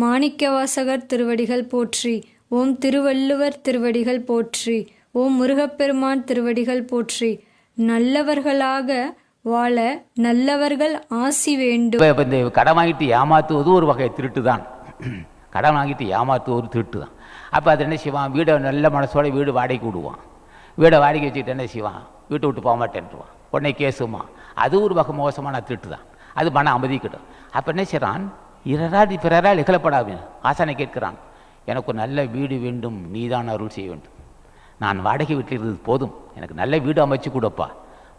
மாணிக்கவாசகர் திருவடிகள் போற்றி ஓம் திருவள்ளுவர் திருவடிகள் போற்றி ஓம் முருகப்பெருமான் திருவடிகள் போற்றி நல்லவர்களாக வாழ நல்லவர்கள் ஆசி வேண்டும். இப்போ இந்த கடன் வாங்கிட்டு ஏமாற்றுவது ஒரு வகை திருட்டு தான் கடன் வாங்கிட்டு ஏமாத்துவது ஒரு திருட்டு தான் அப்போ அது என்ன செய்வான்? வீடை நல்ல மனசோட வீடு வாடகைக்கு விடுவான். வீடை வாடகை வச்சுக்கிட்டு என்ன செய்வான்? வீட்டை விட்டு போக மாட்டேன்ட்டுவான் உடனே கேசுமா. அது ஒரு வகை மோசமான திருட்டு தான் அது மன அமைதிக்கிடும் அப்போ என்ன செய்கிறான் இரராடி பிறரால் இகழப்படாது ஆசானை கேட்கிறான். எனக்கு ஒரு நல்ல வீடு வேண்டும் நீதான் அருள் செய்ய வேண்டும். நான் வாடகை வீட்டில் இருந்தது போதும். எனக்கு நல்ல வீடு அமைச்சு கொடுப்பா.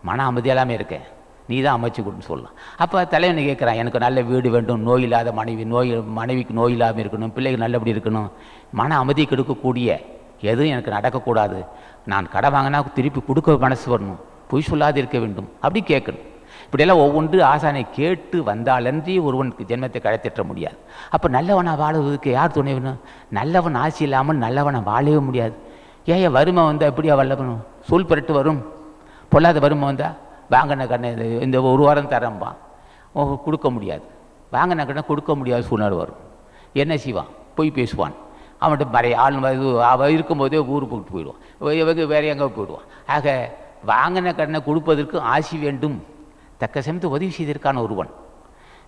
மன அமைதியெல்லாமே இருக்கேன். நீ தான் அமைச்சு கொடுன்னு சொல்லலாம். அப்போ தலைவனை கேட்குறான் எனக்கு நல்ல வீடு வேண்டும் நோய் இல்லாத மனைவி நோய் மனைவிக்கு நோய் இல்லாமல் இருக்கணும் பிள்ளைகள் நல்லபடி இருக்கணும். மன அமைதி கெடுக்கக்கூடிய எதுவும் எனக்கு நடக்கக்கூடாது. நான் கடை வாங்கினா திருப்பி கொடுக்க மனசு வரணும். பொய் சொல்லாது இருக்க வேண்டும். அப்படி கேட்கணும். இப்படியெல்லாம் ஒவ்வொன்று ஆசானை கேட்டு வந்தாலன்றி ஒருவனுக்கு ஜென்மத்தை கழைத்திட்ட முடியாது. அப்போ நல்லவனாக வாழுவதற்கு யார் துணை வேணும்? நல்லவன் ஆசி இல்லாமல் நல்லவனை வாழவே முடியாது. ஏன் வறுமை வந்தால் எப்படியா வல்லவனும் சொல் புரட்டு வரும். பொல்லாத வறுமை வந்தால் வாங்கின கண்ணை இந்த ஒரு வாரம் தரம்பான். ஓ, கொடுக்க முடியாது. வாங்கின கண்ணை கொடுக்க முடியாத சூழ்நிலை வரும். என்ன செய்வான்? பொய் பேசுவான். அவன்கிட்ட மறை ஆள் இது இருக்கும்போதே ஊருக்கு போட்டு போயிடுவான். இவ- இவங்க எங்கே போயிடுவான். ஆக வாங்கின கடனை கொடுப்பதற்கு ஆசி வேண்டும். தக்க சமயத்து உதவி செய்திருக்கான ஒருவன்.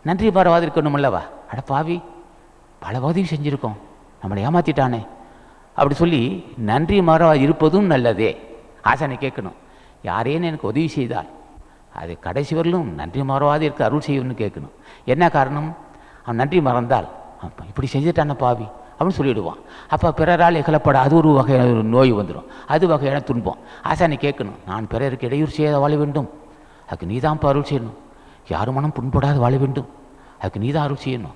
நன்றி பாரவாது இருக்கணும் அல்லவா? அட பாவி பல உதவி செஞ்சுருக்கோம். நம்மளை ஏமாத்திட்டானே. அப்படி சொல்லி நன்றி மறவா இருப்பதும் நல்லதே. ஆசானை கேட்கணும். யாரேன்னு எனக்கு உதவி செய்தால்? அது கடைசி வரலும் நன்றி மறவாது இருக்க அருள் செய்யணும்னு கேட்கணும். என்ன காரணம்? அவன் நன்றி மறந்தால் இப்படி செஞ்சுட்டான பாவி அப்படின்னு சொல்லிவிடுவான் அப்போ பிறரால் எகலப்பட அது ஒரு வகையான நோய் வந்துடும் அது வகையான துன்பம். ஆசானை கேட்கணும் நான் பிறருக்கு இடையூறு செய்ய வாழ வேண்டும். அதுக்கு நீ தான் அருள் செய்யணும். யாரும் மனம் புண்படாத வாழ வேண்டும். அதுக்கு நீ தான் அருள் செய்யணும்.